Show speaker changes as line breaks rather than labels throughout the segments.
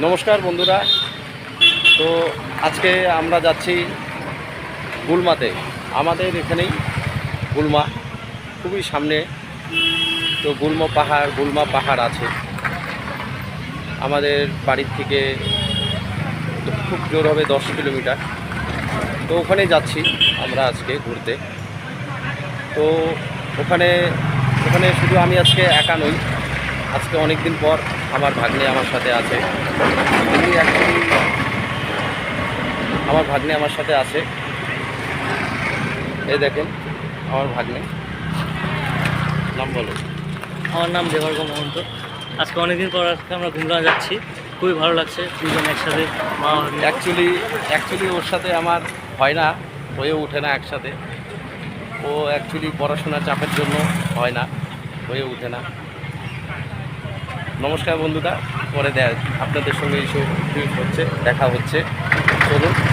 নমস্কার বন্ধুরা। তো আজকে আমরা যাচ্ছি গুলমাতে। আমাদের এখানেই গুলমা, খুবই সামনে। তো গুলমা পাহাড় গুলমা পাহাড় আছে। আমাদের বাড়ির থেকে খুব জোর হবে দশ কিলোমিটার। তো ওখানে যাচ্ছি আমরা আজকে ঘুরতে। তো ওখানে ওখানে শুধু আমি আজকে একা নই আজকে অনেক দিন পর আমার ভাগ্নে আমার সাথে আছে। আমার ভাগ্নে আমার সাথে আছে। এই দেখেন আমার ভাগ্নে। নাম বলো।
আমার নাম দেবর্গ মহন্ত। আজকে অনেকদিন পর আজকে আমরা ঘুমরা যাচ্ছি। খুবই ভালো লাগছে দুজন একসাথে। মা
অ্যাকচুয়ালি অ্যাকচুয়ালি ওর সাথে আমার হয় না। হয়ে ওঠে না একসাথে। ও অ্যাকচুয়ালি পড়াশোনার চাপের জন্য হয় না। হয়ে ওঠে না। নমস্কার বন্ধুরা পরে দেখ আপনাদের সঙ্গে এইসব হচ্ছে দেখা হচ্ছে। চলুন।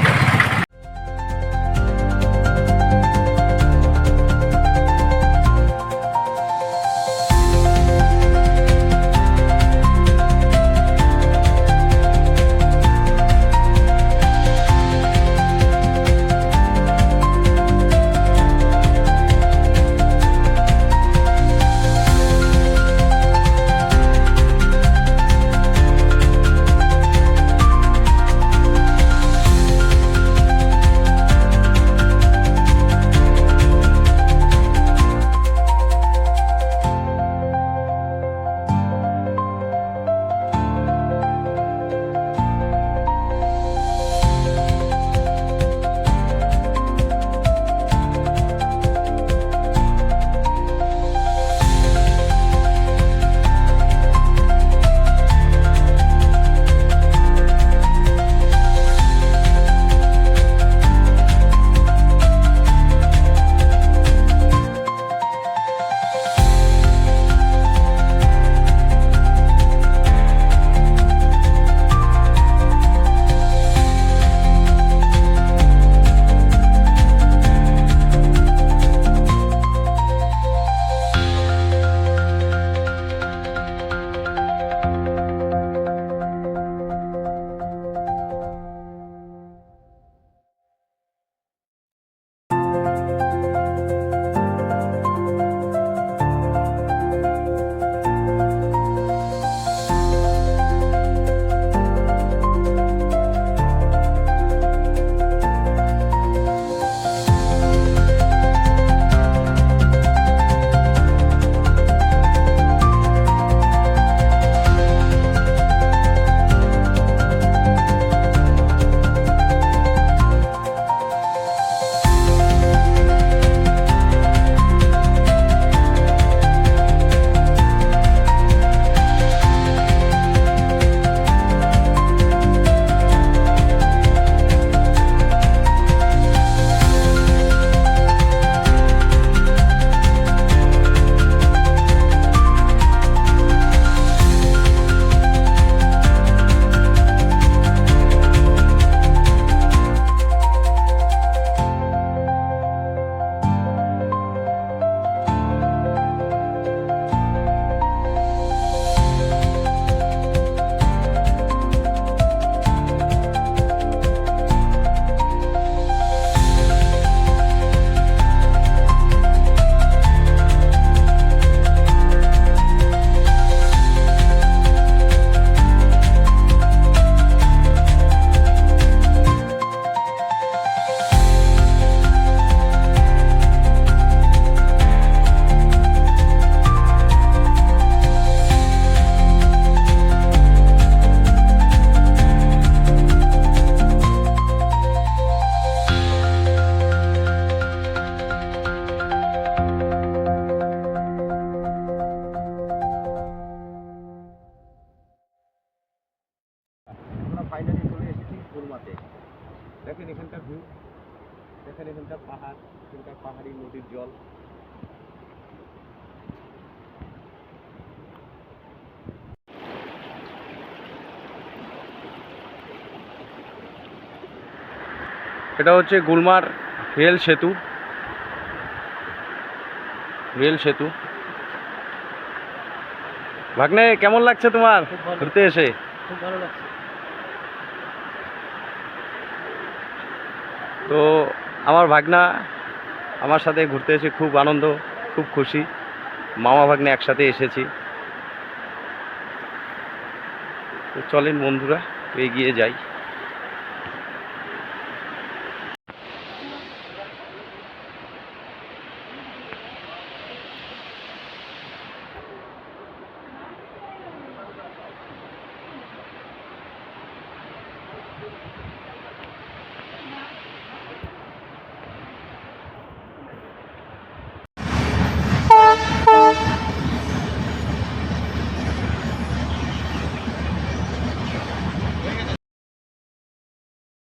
এসেছি দেখেন এখানকার ভিউ দেখেন এখানকার পাহাড় এখানকার পাহাড়ি নদীর জল। এটা হচ্ছে গুলমার রেল সেতু। রেল সেতু। ভাগ্নে কেমন লাগছে তোমার? ঘুরতে এসে?
খুব ভালো লাগছে।
তো আমার ভাগনা আমার সাথে ঘুরতে এসে খুব আনন্দ, খুব খুশি। মামা ভাগ্নে একসাথে এসেছি। তো চলেন বন্ধুরা, এগিয়ে যাই।